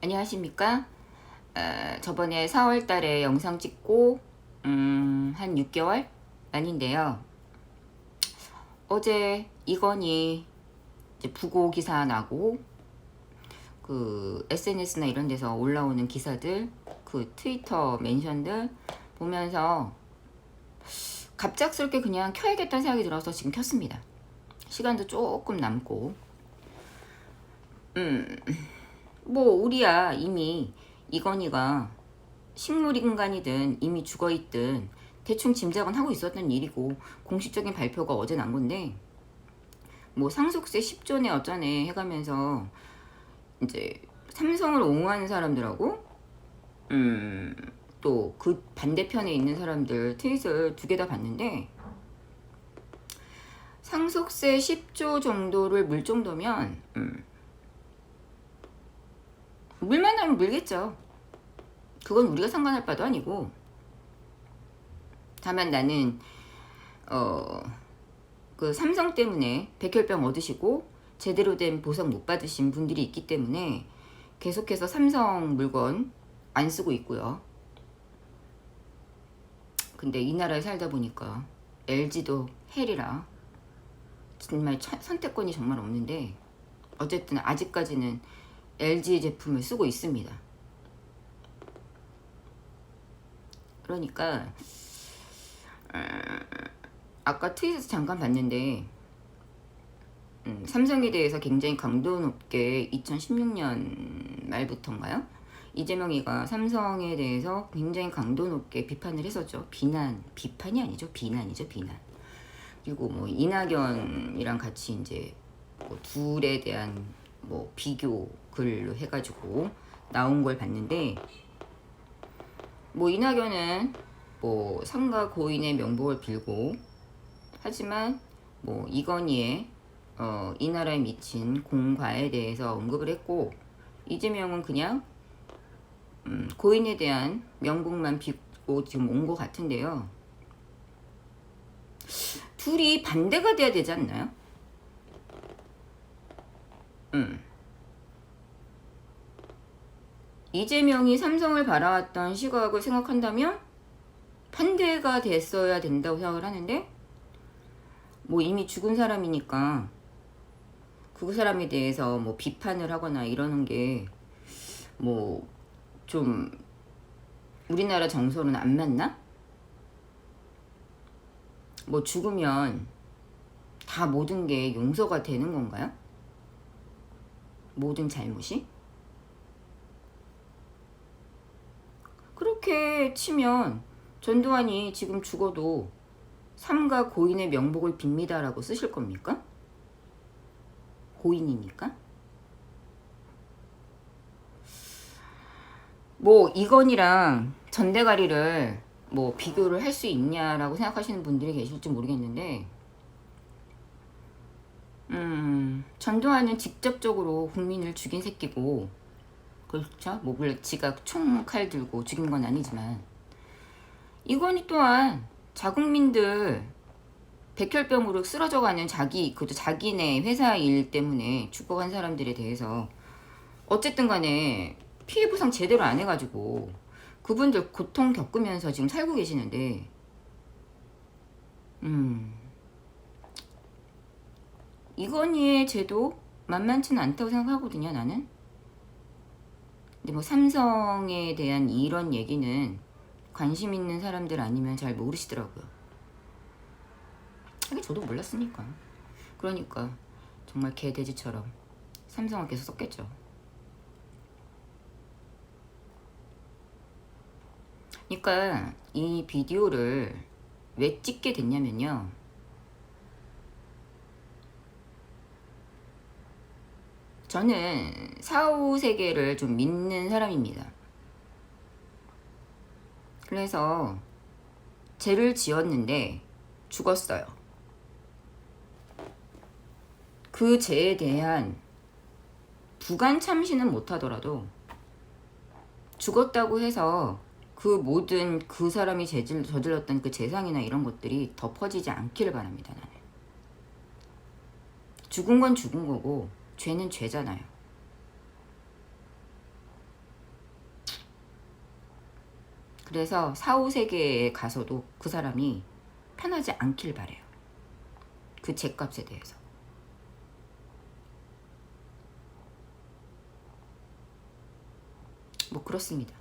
안녕하십니까? 어, 저번에 4월 달에 영상 찍고 음, 한 6개월 아닌데요. 어제 이건희 부고 기사 나고 그 SNS나 이런 데서 올라오는 기사들 그 트위터 멘션들 보면서 갑작스럽게 그냥 켜야겠다는 생각이 들어서 지금 켰습니다. 시간도 조금 남고 음. 뭐 우리야 이미 이건희가 식물인간이든 이미 죽어있든 대충 짐작은 하고 있었던 일이고 공식적인 발표가 어제 난 건데 뭐 상속세 10조네 어쩌네 해가면서 이제 삼성을 옹호하는 사람들하고 음 또 그 반대편에 있는 사람들 트윗을 두 개 다 봤는데 상속세 10조 정도를 물 정도면 음, 물만 하면 물겠죠. 그건 우리가 상관할 바도 아니고. 다만 나는 어 그 삼성 때문에 백혈병 얻으시고 제대로 된 보상 못 받으신 분들이 있기 때문에 계속해서 삼성 물건 안 쓰고 있고요. 근데 이 나라에 살다 보니까 LG도 헬이라 정말 차- 선택권이 정말 없는데 어쨌든 아직까지는 LG 제품을 쓰고 있습니다. 그러니까 음, 아까 트윗에서 잠깐 봤는데 음, 삼성에 대해서 굉장히 강도 높게 2016년 말부터인가요? 이재명이가 삼성에 대해서 굉장히 강도 높게 비판을 했었죠. 비난, 비판이 아니죠. 비난이죠. 비난. 그리고 뭐 이낙연이랑 같이 이제 뭐 둘에 대한 뭐 비교 글로 해가지고 나온 걸 봤는데 뭐 이낙연은 뭐 상가 고인의 명복을 빌고 하지만 뭐 이건희의 어, 이 나라에 미친 공과에 대해서 언급을 했고 이재명은 그냥 음, 고인에 대한 명복만 빌고 지금 온 것 같은데요. 둘이 반대가 돼야 되지 않나요? 음. 이재명이 삼성을 바라왔던 시각을 생각한다면 반대가 됐어야 된다고 생각을 하는데 뭐 이미 죽은 사람이니까 그 사람에 대해서 뭐 비판을 하거나 이러는 게 뭐 좀 우리나라 정서로는 안 맞나? 뭐 죽으면 다 모든 게 용서가 되는 건가요? 모든 잘못이? 그렇게 치면 전두환이 지금 죽어도 삼가 고인의 명복을 빕니다라고 쓰실 겁니까? 고인이니까? 뭐 이건이랑 전대가리를 뭐 비교를 할 수 있냐라고 생각하시는 분들이 계실지 모르겠는데 음 전두환은 직접적으로 국민을 죽인 새끼고 그렇죠? 뭐 물론 지가 총칼 들고 죽인 건 아니지만 이건희 또한 자국민들 백혈병으로 쓰러져가는 자기 그것도 자기네 회사 일 때문에 죽어간 사람들에 대해서 어쨌든 간에 피해 보상 제대로 안 해가지고 그분들 고통 겪으면서 지금 살고 계시는데 음 이건희의 제도 만만치는 않다고 생각하거든요 나는 근데 뭐 삼성에 대한 이런 얘기는 관심 있는 사람들 아니면 잘 모르시더라고요. 하긴 저도 몰랐으니까. 그러니까 정말 개돼지처럼 삼성을 계속 썼겠죠. 그러니까 이 비디오를 왜 찍게 됐냐면요. 저는 사후 세계를 좀 믿는 사람입니다. 그래서 죄를 지었는데 죽었어요. 그 죄에 대한 부관 참시는 못하더라도 죽었다고 해서 그 모든 그 사람이 재질, 저질렀던 그 재상이나 이런 것들이 덮어지지 않기를 바랍니다. 나는. 죽은 건 죽은 거고 죄는 죄잖아요. 그래서 4, 5세계에 가서도 그 사람이 편하지 않길 바래요. 그 죄값에 대해서. 뭐 그렇습니다.